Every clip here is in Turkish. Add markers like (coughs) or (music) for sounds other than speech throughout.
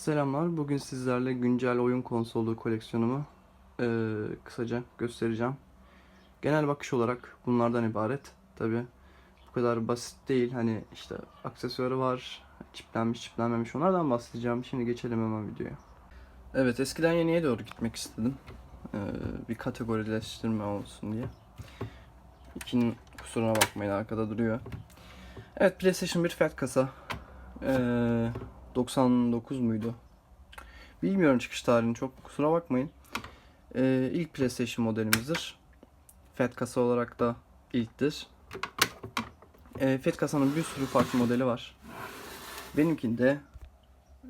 Selamlar. Bugün sizlerle güncel oyun konsolu koleksiyonumu eee, kısaca göstereceğim. Genel bakış olarak bunlardan ibaret. Tabi bu kadar basit değil. Hani işte aksesuarı var, çiplenmiş, çiplenmemiş onlardan bahsedeceğim. Şimdi geçelim hemen videoya. Evet, eskiden yeniye doğru gitmek istedim. Eee, bir kategorileştirme olsun diye. İkinin kusuruna bakmayın arkada duruyor. Evet, PlayStation 1 fat kasa. Eee 99 muydu? Bilmiyorum çıkış tarihini çok kusura bakmayın. Ee, ilk PlayStation modelimizdir. FAT kasa olarak da ilktir. Ee, FAT kasanın bir sürü farklı modeli var. Benimkinde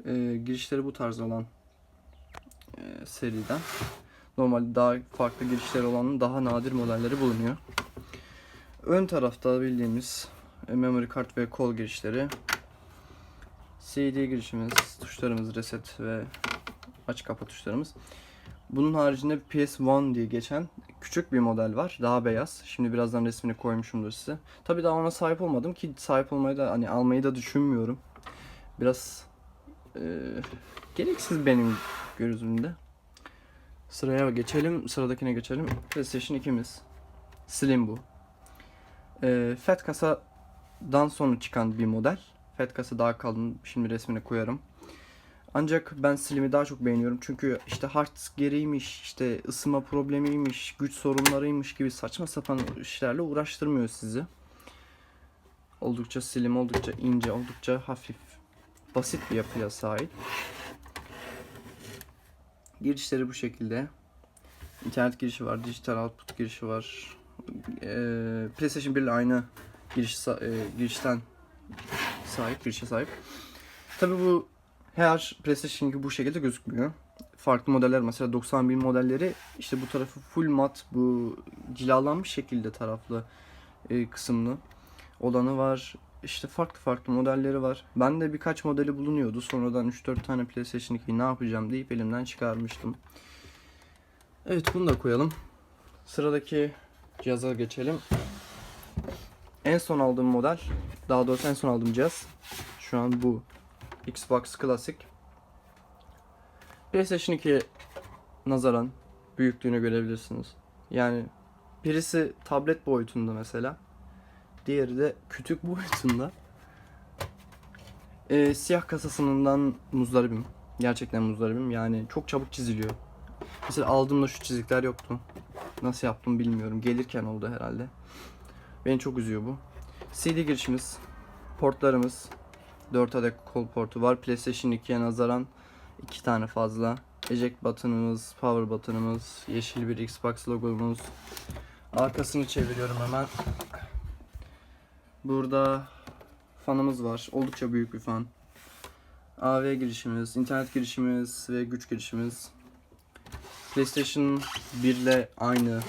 e, girişleri bu tarz olan e, seriden. Normalde daha farklı girişleri olanın daha nadir modelleri bulunuyor. Ön tarafta bildiğimiz e, memory kart ve kol girişleri. CD girişimiz, tuşlarımız reset ve aç kapa tuşlarımız. Bunun haricinde PS1 diye geçen küçük bir model var. Daha beyaz. Şimdi birazdan resmini koymuşumdur size. Tabii daha ona sahip olmadım ki sahip olmayı da hani almayı da düşünmüyorum. Biraz e, gereksiz benim gözümde. Sıraya geçelim. Sıradakine geçelim. PlayStation 2'miz. Slim bu. E, Fat kasadan sonra çıkan bir model. Fat kasa daha kalın. Şimdi resmini koyarım. Ancak ben Slim'i daha çok beğeniyorum. Çünkü işte hard geriymiş, işte ısınma problemiymiş, güç sorunlarıymış gibi saçma sapan işlerle uğraştırmıyor sizi. Oldukça slim, oldukça ince, oldukça hafif, basit bir yapıya sahip. Girişleri bu şekilde. İnternet girişi var, dijital output girişi var. Ee, PlayStation 1 ile aynı giriş, e, girişten sahip, girişe sahip. Tabi bu her PlayStation 2 bu şekilde gözükmüyor. Farklı modeller mesela 91 modelleri işte bu tarafı full mat bu cilalanmış şekilde taraflı e, kısımlı olanı var. İşte farklı farklı modelleri var. Ben de birkaç modeli bulunuyordu. Sonradan 3-4 tane PlayStation 2'yi ne yapacağım deyip elimden çıkarmıştım. Evet bunu da koyalım. Sıradaki cihaza geçelim. En son aldığım model, daha doğrusu en son aldığım cihaz şu an bu. Xbox Classic. PlayStation 2'ye nazaran büyüklüğünü görebilirsiniz. Yani birisi tablet boyutunda mesela. Diğeri de kütük boyutunda. Ee, siyah kasasından muzdaribim. Gerçekten muzdaribim. Yani çok çabuk çiziliyor. Mesela aldığımda şu çizikler yoktu. Nasıl yaptım bilmiyorum. Gelirken oldu herhalde. Beni çok üzüyor bu. CD girişimiz, portlarımız, 4 adet kol portu var. PlayStation 2'ye nazaran 2 tane fazla. Eject button'ımız, power button'ımız, yeşil bir Xbox logomuz. Arkasını çeviriyorum hemen. Burada fanımız var. Oldukça büyük bir fan. AV girişimiz, internet girişimiz ve güç girişimiz. PlayStation 1 ile aynı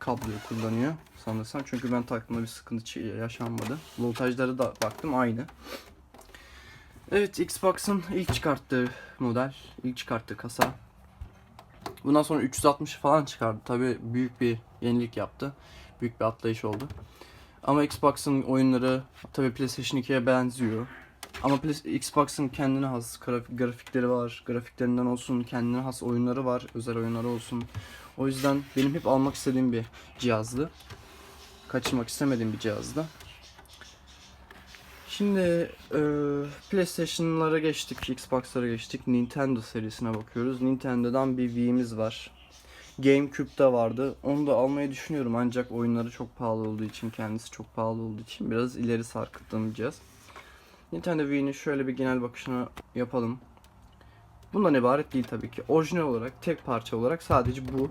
kabloyu kullanıyor sanırsam. Çünkü ben taktığımda bir sıkıntı yaşanmadı. Voltajları da baktım aynı. Evet Xbox'ın ilk çıkarttığı model, ilk çıkarttığı kasa. Bundan sonra 360 falan çıkardı. Tabi büyük bir yenilik yaptı. Büyük bir atlayış oldu. Ama Xbox'ın oyunları tabi PlayStation 2'ye benziyor. Ama Xbox'ın kendine has grafik, grafikleri var. Grafiklerinden olsun kendine has oyunları var. Özel oyunları olsun. O yüzden benim hep almak istediğim bir cihazdı. Kaçırmak istemediğim bir cihazdı. Şimdi e, PlayStation'lara geçtik, Xbox'lara geçtik. Nintendo serisine bakıyoruz. Nintendo'dan bir Wii'miz var. GameCube'da vardı. Onu da almayı düşünüyorum ancak oyunları çok pahalı olduğu için, kendisi çok pahalı olduğu için biraz ileri sarkıttığım bir cihaz. Nintendo Wii'nin şöyle bir genel bakışını yapalım. Bundan ibaret değil tabii ki. Orijinal olarak, tek parça olarak sadece bu.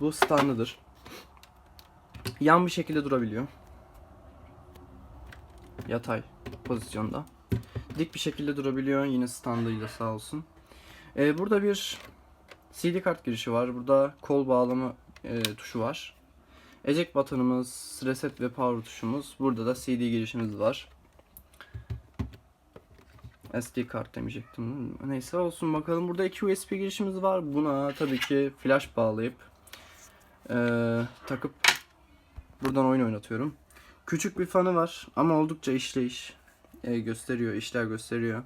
Bu standıdır. Yan bir şekilde durabiliyor yatay pozisyonda. Dik bir şekilde durabiliyor yine standıyla sağ olsun. Ee, burada bir CD kart girişi var. Burada kol bağlama e, tuşu var. Eject butonumuz, reset ve power tuşumuz. Burada da CD girişimiz var. SD kart demeyecektim. Neyse olsun bakalım. Burada iki USB girişimiz var. Buna tabii ki flash bağlayıp e, takıp buradan oyun oynatıyorum. Küçük bir fanı var ama oldukça işleyiş e, gösteriyor, işler gösteriyor.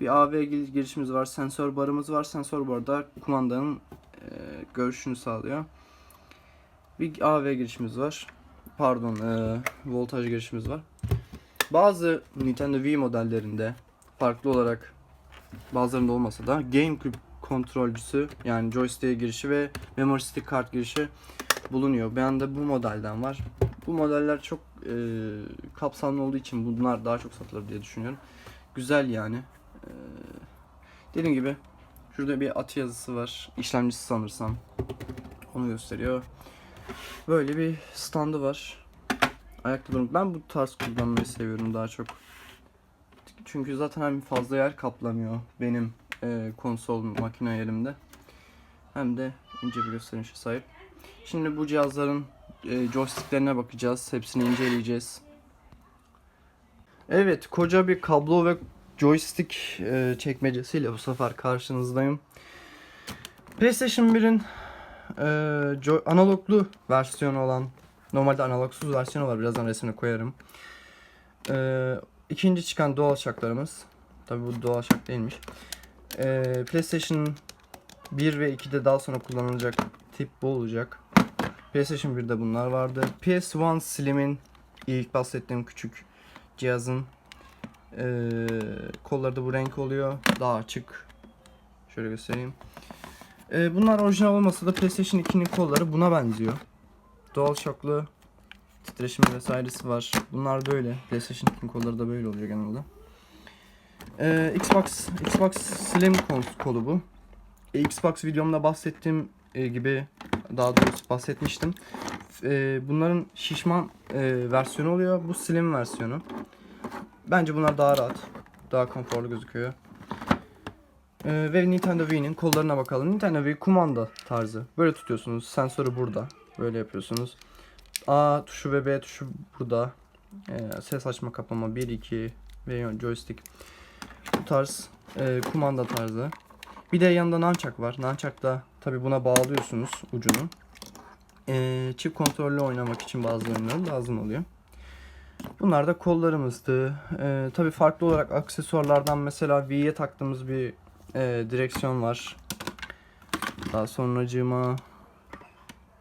Bir AV gir- girişimiz var, sensör barımız var. Sensör barda kumandanın e, görüşünü sağlıyor. Bir AV girişimiz var. Pardon, e, voltaj girişimiz var. Bazı Nintendo Wii modellerinde farklı olarak bazılarında olmasa da GameCube kontrolcüsü yani joystick'e girişi ve memory stick kart girişi bulunuyor. Ben de bu modelden var. Bu modeller çok e, kapsamlı olduğu için bunlar daha çok satılır diye düşünüyorum. Güzel yani. E, dediğim gibi şurada bir atı yazısı var. İşlemcisi sanırsam. Onu gösteriyor. Böyle bir standı var. Ayakta durun. Ben bu tarz kullanmayı seviyorum daha çok. Çünkü zaten hem fazla yer kaplamıyor benim e, konsol makine yerimde. Hem de ince bir gösterişe sahip. Şimdi bu cihazların e, joysticklerine bakacağız. Hepsini inceleyeceğiz. Evet, koca bir kablo ve joystick e, çekmecesiyle bu sefer karşınızdayım. PlayStation 1'in e, analoglu versiyonu olan, normalde analogsuz versiyonu var. Birazdan resmini koyarım. E, ikinci çıkan DualShock'larımız. Tabi bu DualShock değilmiş. E, PlayStation 1 ve 2'de daha sonra kullanılacak tip bu olacak. PlayStation 1'de bunlar vardı. PS1 Slim'in ilk bahsettiğim küçük cihazın eee kolları da bu renk oluyor. Daha açık. Şöyle göstereyim. Eee, bunlar orijinal olmasa da PlayStation 2'nin kolları buna benziyor. DualShock'lu titreşim vesairesi var. Bunlar böyle. PlayStation 2'nin kolları da böyle oluyor genelde. Eee, Xbox Xbox Slim kol- kolu bu. E, Xbox videomda bahsettiğim e, gibi daha doğrusu bahsetmiştim. E, bunların şişman e, versiyonu oluyor. Bu slim versiyonu. Bence bunlar daha rahat. Daha konforlu gözüküyor. E, ve Nintendo Wii'nin kollarına bakalım. Nintendo Wii kumanda tarzı. Böyle tutuyorsunuz. Sensörü burada. Böyle yapıyorsunuz. A tuşu ve B tuşu burada. E, ses açma kapama 1 2 ve joystick. Tarz e, kumanda tarzı. Bir de yanında nunchuck var. Nunchuck da tabi buna bağlıyorsunuz ucunu. Ee, çift kontrollü oynamak için bazı oyunlar lazım oluyor. Bunlar da kollarımızdı. Ee, tabi farklı olarak aksesuarlardan mesela Wii'ye taktığımız bir e, direksiyon var. Daha sonracığıma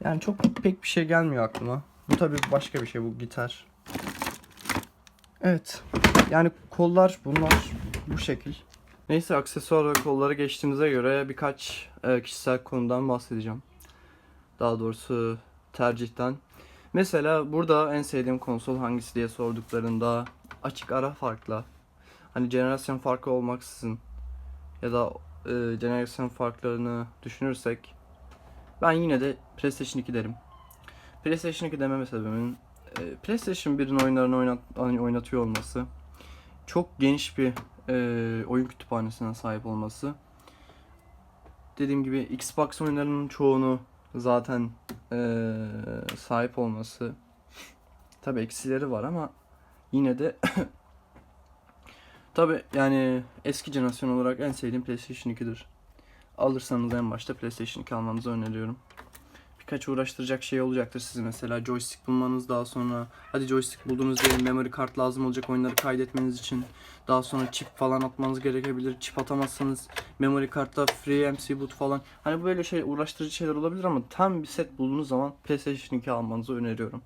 yani çok pek bir şey gelmiyor aklıma. Bu tabi başka bir şey bu gitar. Evet. Yani kollar bunlar bu şekil. Neyse aksesuar ve kolları geçtiğimize göre birkaç e, kişisel konudan bahsedeceğim. Daha doğrusu tercihten. Mesela burada en sevdiğim konsol hangisi diye sorduklarında açık ara farkla. Hani jenerasyon farkı olmaksızın ya da e, jenerasyon farklarını düşünürsek ben yine de PlayStation 2 derim. PlayStation 2 dememe sebebimin e, PlayStation 1'in oyunlarını oynat, oynatıyor olması çok geniş bir e, oyun kütüphanesine sahip olması. Dediğim gibi Xbox oyunlarının çoğunu zaten e, sahip olması. Tabi eksileri var ama yine de (coughs) tabi yani eski jenerasyon olarak en sevdiğim PlayStation 2'dir. Alırsanız en başta PlayStation 2 almanızı öneriyorum. Birkaç uğraştıracak şey olacaktır sizi mesela joystick bulmanız daha sonra hadi joystick buldunuz diyelim memory kart lazım olacak oyunları kaydetmeniz için daha sonra çip falan atmanız gerekebilir çip atamazsanız memory kartta free MC boot falan hani böyle şey uğraştırıcı şeyler olabilir ama tam bir set bulduğunuz zaman PlayStation 2 almanızı öneriyorum.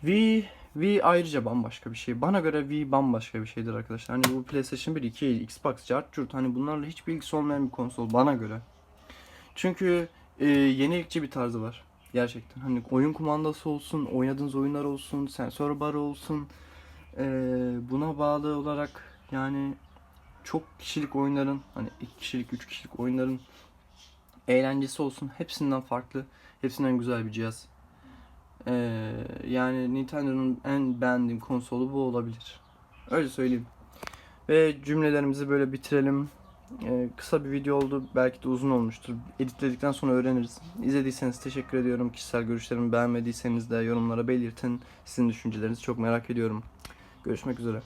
Wii Wii ayrıca bambaşka bir şey. Bana göre Wii bambaşka bir şeydir arkadaşlar. Hani bu PlayStation 1, 2, Xbox, Cart, Curt hani bunlarla hiç bilgisi olmayan bir konsol bana göre. Çünkü e, yenilikçi bir tarzı var. Gerçekten. Hani oyun kumandası olsun, oynadığınız oyunlar olsun, sensör barı olsun. e, buna bağlı olarak yani çok kişilik oyunların hani iki kişilik, üç kişilik oyunların eğlencesi olsun. Hepsinden farklı, hepsinden güzel bir cihaz. E, yani Nintendo'nun en beğendiğim konsolu bu olabilir. Öyle söyleyeyim. Ve cümlelerimizi böyle bitirelim. Ee, kısa bir video oldu. Belki de uzun olmuştur. Editledikten sonra öğreniriz. İzlediyseniz teşekkür ediyorum. Kişisel görüşlerimi beğenmediyseniz de yorumlara belirtin. Sizin düşüncelerinizi çok merak ediyorum. Görüşmek üzere.